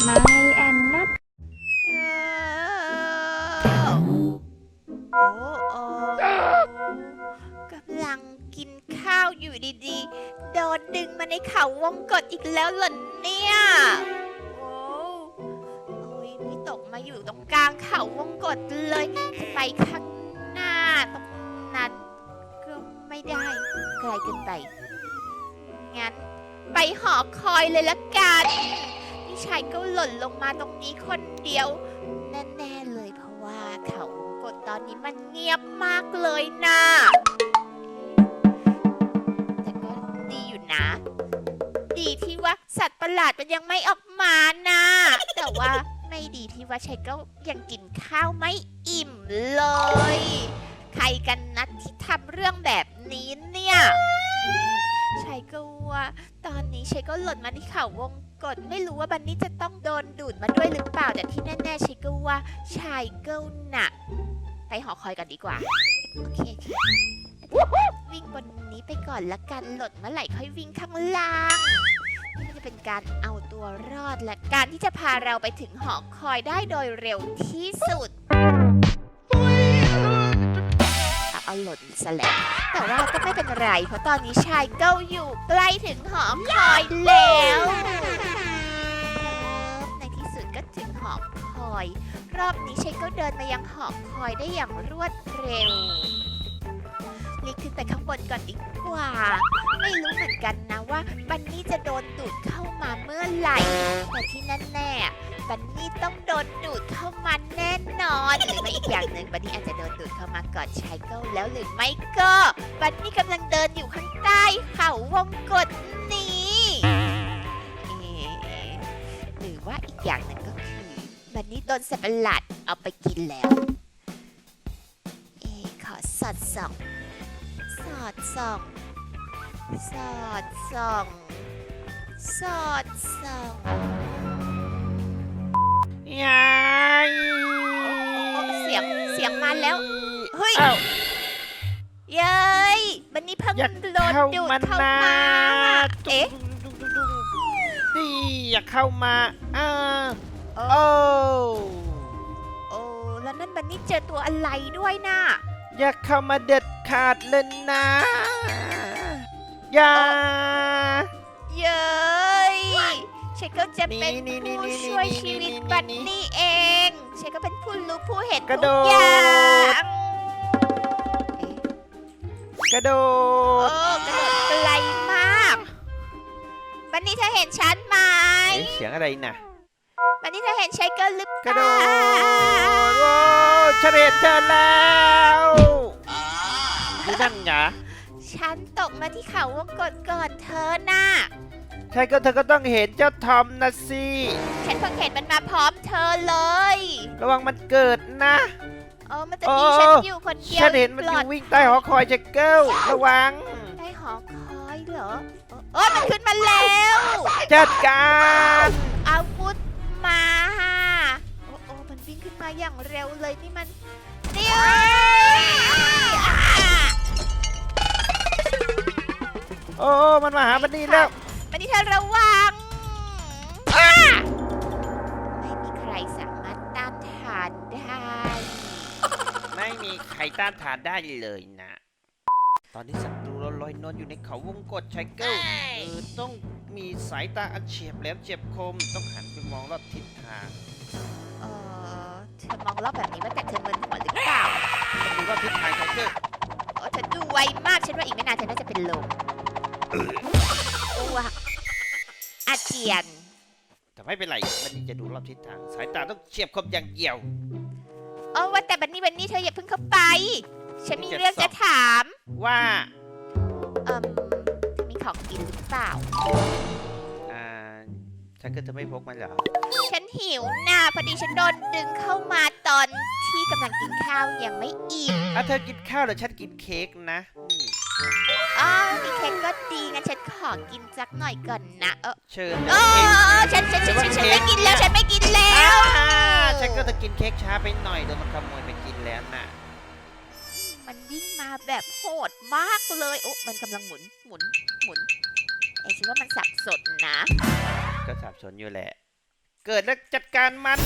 ไม่แอนนัทเออโอ้โอกำลังกินข้าวอยู่ดีๆ โดนดึงมาในเขาวงกดอีกแล้วเหรอเนี่ย โอ้โอ้ยนี่ตกมาอยู่ตรงกลางเขาวงกดเลย จะไปข้างหน้าตรงนั้นก็ไม่ได้ไกลเกินไป งั้นไปหอคอยเลยละกัน พี่ชายก็หล่นลงมาตรงนี้คนเดียว แน่ๆเลยเพราะว่าเขากดตอนนี้มันเงียบมากเลยนะแต่ก็ดีอยู่นะ ดีที่ว่าสัตว์ประหลาดมันยังไม่ออกมานะ แต่ว่าไม่ดีที่ว่าชัยก็ยังกินข้าวไม่อิ่มเลย ใครกันนะที่ทำเรื่องแบบนี้เนี่ยชัยก็ว่า ตอนนี้ชัยก็หล่นมาที่เขาวง กดไม่รู้ว่าบันนี่จะต้องโดนดูดมาด้วยหรือเปล่า แต่ที่แน่ๆชัยก็ว่าชายเกิลน่ะ ไปหอคอยกันดีกว่า โอเควิ่งบนนี้ไปก่อนละกันหล่นเมื่อไหร่ค่อยวิ่งข้างล่างนี่มันจะเป็นการเอาตัวรอดและการที่จะพาเราไปถึงหอคอยได้โดยเร็วที่สุด เอาหล่นซะแล้วแต่ว่าก็ไม่เป็นไร เพราะตอนนี้ชายเก้าอยู่ใกล้ถึงหอคอยแล้วในที่สุดก็ถึงหอคอย รอบนี้ชายก็เดินมายังหอคอยได้อย่างรวดเร็วรีบขึ้นไปข้างบนก่อนดีกว่า ไม่รู้เหมือนกันนะว่าบันนี่จะโดนดูดเข้ามาเมื่อไหร่แต่ที่แน่ๆ บันนี่ต้องโดนดูดเข้ามาแน่นอนหรือไม่อีกอย่างหนึ่งบันนี่อาจจะโดนดูดเข้ามากอนชายเก้าแล้วหรือไม่ก็บันนี่กำลังเดินอยู่ข้างใต้เขาวงกฏนี้เอ๊ะหรือว่าอีกอย่างหนึ่งก็คือบันนี่โดนสัตว์ประหลาดเอาไปกินแล้ว เอ๊ะขอสอดส่อง สอดส่อง สอดส่อง สอดส่อง ยายโอ้เสียงเสียงมาแล้ว เฮ้ยเอ้าเย้ยบันนี่เพิ่งอย่าโดนเข้าดูดมาเข้านะมา เอ๊ะดีอย่าเข้ามาอ่าโอ้โอ้โอ้แล้วนั่นบันนี่เจอตัวอะไรด้วยน่ะอย่าเข้ามาเด็ดขาดเลยนะอย่า เย้ย เชคก็จะเป็นนี่นี่ผู้นี่ช่วยนี่ชีวิตนี่นี่บันนี่นี่เองเชคก็เป็นผู้รู้ผู้เห็นกระทุโดกด อย่างเอ๊ะกระโดโอ้ดกระโดดไกลมากบันนี่เธอเห็นฉันไหมเอ๊ะเสียงอะไรน่ะ บันนี่เธอเห็นเชคเกอร์หรือเปกระล่าโดดโอ้ฉันเห็นเธอแล้วนี่นั่นไงฉันตกมาที่เขาวงกดก่อนเธอน่ะ ใช่ก็เธอก็ต้องเห็นเจ้าทอมนะสิ ฉันเพิ่งเห็นมันมาพร้อมเธอเลย ระวังมันเกิดนะโอ้มันจะโอ้มีฉันอยู่คนเดียวฉันเห็นมันอยู่วิ่งใต้หอคอยจะเกิลระวังได้หอคอยเหรอโอ้ยมันขึ้นมาแล้วจัดการอาวุธมาโอ้โอ้มันวิ่งขึ้นมาอย่างเร็วเลยนี่มันนี่เอ้ยอะโอ้มันมาหาบันนี่แล้ว มันนี่เธอระวังอะไม่มีใครสามารถต้านทานได้ ไม่มีใครต้านทานได้เลยนะ ตอนนี้ศัตรูเราลอยนวลอยู่ในเขาวงกฏชายเกิลเออต้องมีสายตาอันเฉียบแหลมเฉียบคม ต้องหันไปมองรอบทิศทางเออเธอมองรอบแบบนี้ว่าแต่เธอมึนหัวหรือเปล่าต้องดูรอบทิศทางชายเกิลโอ้เธอดูไวมากฉันว่าอีกไม่นานเธอน่าจะเป็นลมอ้วก อาเจียน แต่ไม่เป็นไรบันนี่จะดูรอบทิศทาง สายตาต้องเฉียบคมอย่างเดียวเออว่าแต่บันนี่บันนี่เธออย่าเพิ่งเข้าไป ฉันมีฉันจะเรื่องจะสอบถาม ว่าเอ่มเธอมีของกินหรือเปล่า อ่าชายเกิลจะไม่พกมันเหรอฉันหิวน่ะพอดีฉันโดนดึงเข้ามาตอนที่กำลังกินข้าวยังไม่อิ่มอะเธอกินข้าวเดี๋ยวฉันกินเค้กนะนี่ อ๋อมีเค้กก็ดีงั้นฉันขอกินสักหน่อยก่อนนะเออเชิญเอเดี๋ยวเค้กอฉันฉันฉันฉันฉันไม่กินแล้วฉันไม่กินแล้ว อ่าฉันก็จะกินเค้กช้าไปหน่อยโดนมันขโมยไปกินแล้วน่ะ มันวิ่งมาแบบโหดมากเลยโอ้มันกำลังหมุนหมุนหมุนเอ้ฉันว่ามันสับสนนะก็สับสนอยู่แหละ เกิดแล้วจัดการมัน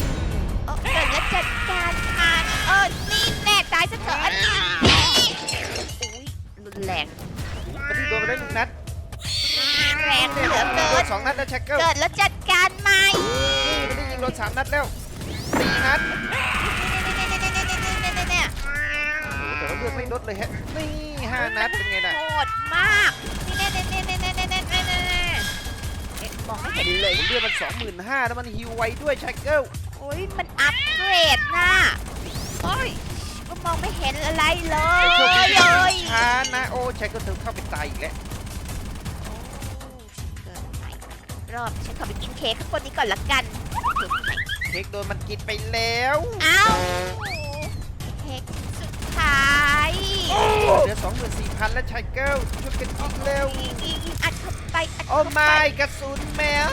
โอ้เกิดแล้วจัดการมันเออนี่แน่ตายซะเถอะอุ้ยรุนแรงบันนี่ โดนไปได้หนึ่งนัดแรงเหลือเกินสองนัดแล้วแช็คเกิลเกิดแล้วจัดการไหมไม่ได้ยิงโดนสามนัดแล้วสี่นัดเนี่ยโอ้าเลือดไม่ลดเลยฮะนี่ห้านัดเป็นไงน่ะโหดมากนี่เนี่ยเนี่แน่ยน่ยเนี่ยเน่ยมองไม่เห็นเลยเลือดมันสองหมื่นห้าแล้วมันฮิวไว้ด้วยแช็คเกิลโอ้ยมันอัพเกรดน่ะโอ้ย มองไม่เห็นอะไรเลยไอ้โชคดีเลที่ยช้านะโอ้ชักเกิลเธอเข้าไปตายอีกแล้วเกินไปรอบฉันขอไปกินเค้กข้างบนนี้ก่อนละกันเค้กไหนเค้กโดนมันกินไปแล้วเอ้าเค้กชิ้นสุดท้ายเหลือสองหมื่นสี่พันแล้วชักเกิลช่วยกันกินเร็วยิงยิงยิงอัดเข้าไปอัดโอ้เข้าไป ไม่กระสุนแมว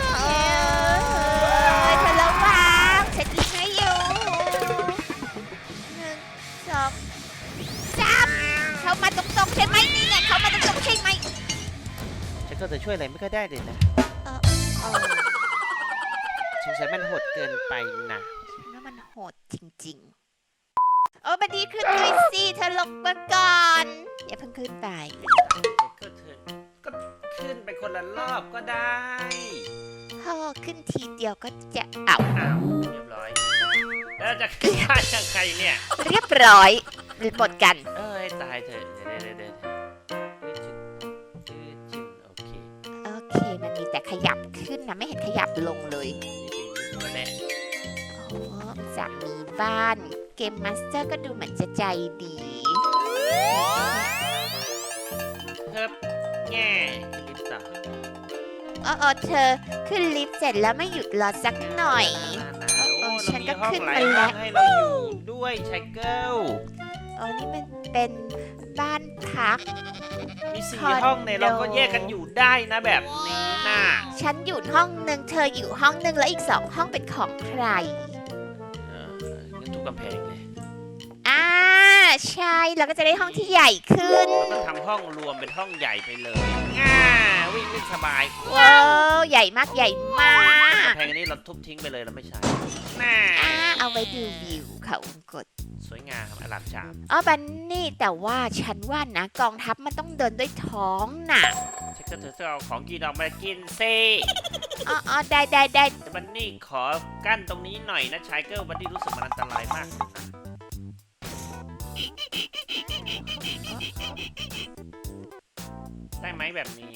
ชักเกิลเธอช่วยอะไรไม่ค่อยได้เลยนะเออเออสงสัยมันโหดเกินไปนะฉันว่ามันโหดจริงๆ โอ้บันดีขึ้นด้วยสิเธอลงมาก่อน อย่าเพิ่งขึ้นไป ก็เธอก็ขึ้นไปคนละรอบก็ได้พอขึ้นทีเดียวก็จะเอาอ้าวเรียบร้อย แล้วจะขึ้นได้ยังไงเนี่ย เรียบร้อยหมดกัน เอ้ยตาย นะไม่เห็นขยับลงเลยนี่เป็นตัวแรกโอ้จะมีบ้าน เกมมาสเตอร์ก็ดูเหมือนจะใจดีเพิ่มแง่ลิปต่อเออเออเธอขึ้นลิฟต์เสร็จแล้วไม่หยุดรอสักหน่อยโอ้ฉันก็เราขึ้นห้องหมาลายแล้วห้องให้เราอยู่ด้วยชายเกิลอ๋อนี่มันเป็นบ้านพัก มีสี่คอนโดห้องเนี่ยเราก็แยกกันอยู่ได้นะแบบนี้ น่ะฉันอยู่ห้องหนึ่งเธออยู่ห้องหนึ่งแล้วอีกสองห้องเป็นของใคร เอองั้นทุกกำแพงเลยอ่าใช่เราก็จะได้ห้องที่ใหญ่ขึ้นเราก็ทำห้องรวมเป็นห้องใหญ่ไปเลยง่าวิ่งเล่นสบายว้าวใหญ่มากใหญ่มากกำแพงอันนี้เราทุบทิ้งไปเลยเราไม่ใช้น่าอ่าเอาไว้ดูวิวเขาวงกดสวยงามอลังชามอ๋อบันนี่แต่ว่าฉันว่านะกองทัพมันต้องเดินด้วยท้องน่ะเช็ค ก็เธอจะเอาของกินออกมากินซิอ๋ออ๋อได้ได้ได้แต่บันนี่ขอกั้นตรงนี้หน่อยนะชายเกิลบันนี่รู้สึกมันอันตรายมากเลยนะได้ไหมแบบนี้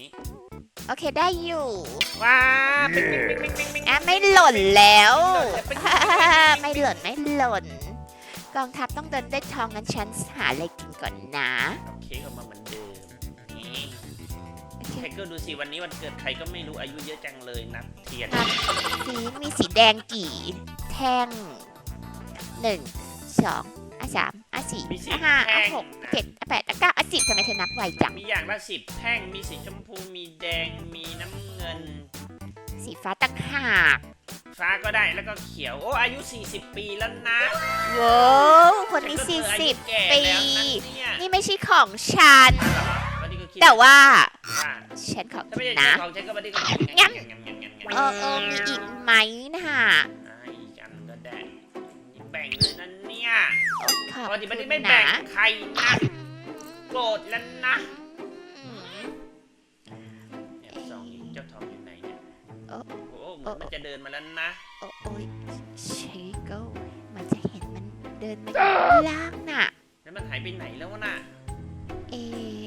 โอเคได้อยู่ว้าปิ๊งปิ๊งปิ๊งปิ๊งปิ๊งปิ๊งอะไม่หล่นแล้วปิ๊งไม่หล่นไม่หล่น กองทัพต้องเดินด้วยท้องงั้นฉันหาอะไรกินก่อนนะเอาเค้กออกมาเหมือนเดิมนี่ ชายเกิลดูสิวันนี้วันเกิดใครก็ไม่รู้อายุเยอะจังเลยนับเทียนสีมีสีแดงกี่แท่งหนึ่งสองอะสามอะสี่อะห้าอะหกเจ็ดอะแปดอะเก้าอะสิบทำไมเธอนับไวจังมีอย่างละสิบแท่งมีสีชมพูมีแดงมีน้ำเงิน สีฟ้าตั้งหากฟ้าก็ได้แล้วก็เขียวโอ้อายุ 40 ปีแล้วนะว้าวคนนี้ฉัสี่สิบปี นี่ไม่ใช่ของฉัน แต่ว่า ว่าฉันขอถ้าไม่กินใช่นะ ของฉันก็วันนี้ก็งั้น งั้นงั้นงั้นงั้นเออเออมีอีกไหมนะอ่าอีกอันก็ได้นี่แบ่งเลยนะเนี่ยขอบปกติคุมันณไม่แบ่นะงใครนะโกรธแล้วนะอืมเนี่ยสองนี้เจ้าทองอยู่ไหนเนี่ยเออ โอ้โหเหมือนมันจะเดินมาแล้วนะ โอ้โอ้ยเชโก้มันจะเห็นมันเดินมาอยู่ล่างน่ะแล้วมันหายไปไหนแล้วน่ะ เอะหาย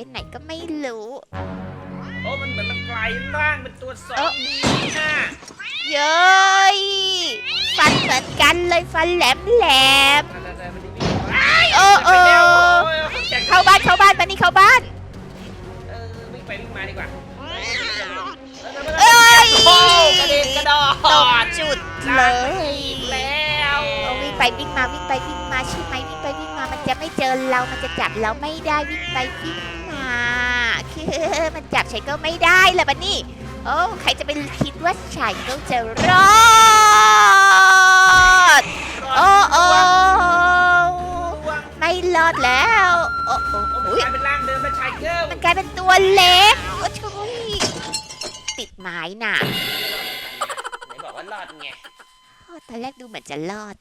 ไปไหนก็ไม่รู้ โอ้มันเหมือนมันกลายร่างเป็นตัวสองดีน่ะเย้ยฟันเหมือนกันเลยฟันแหลมแหลมโอ้โอ้เข้าบ้านเข้าบ้านปานี่เข้าบ้าน เออวิ่งไปวิ่งมาดีกว่าเอ้ย โอ้กระเด็นกระดอตกดจุดเลยอีกแล้วเอาวิ่งไปวิ่งมาวิ่งไปวิ่งมาใช่ไหมวิ่งไปวิ่งมามันจะไม่เจอเรา มันจะจับเราไม่ได้วิ่งไปวิ่งมา คือมันจับชายเกิลไม่ได้เลยบันนี่ โอ้ใครจะไปคิดว่าชายเกิลจะรอด โอ้โอ้ไม่รอดแล้ว โอ้โอ้โอ้อุ๊ยยกลายเป็นร่างเดิมเป็นชายเกิลมันกลายเป็นตัวเล็กโอ้ช่ยติดไม้น่ะไหนบอกว่ารอดไงอ้อตอนแรกดูเหมือนจะรอด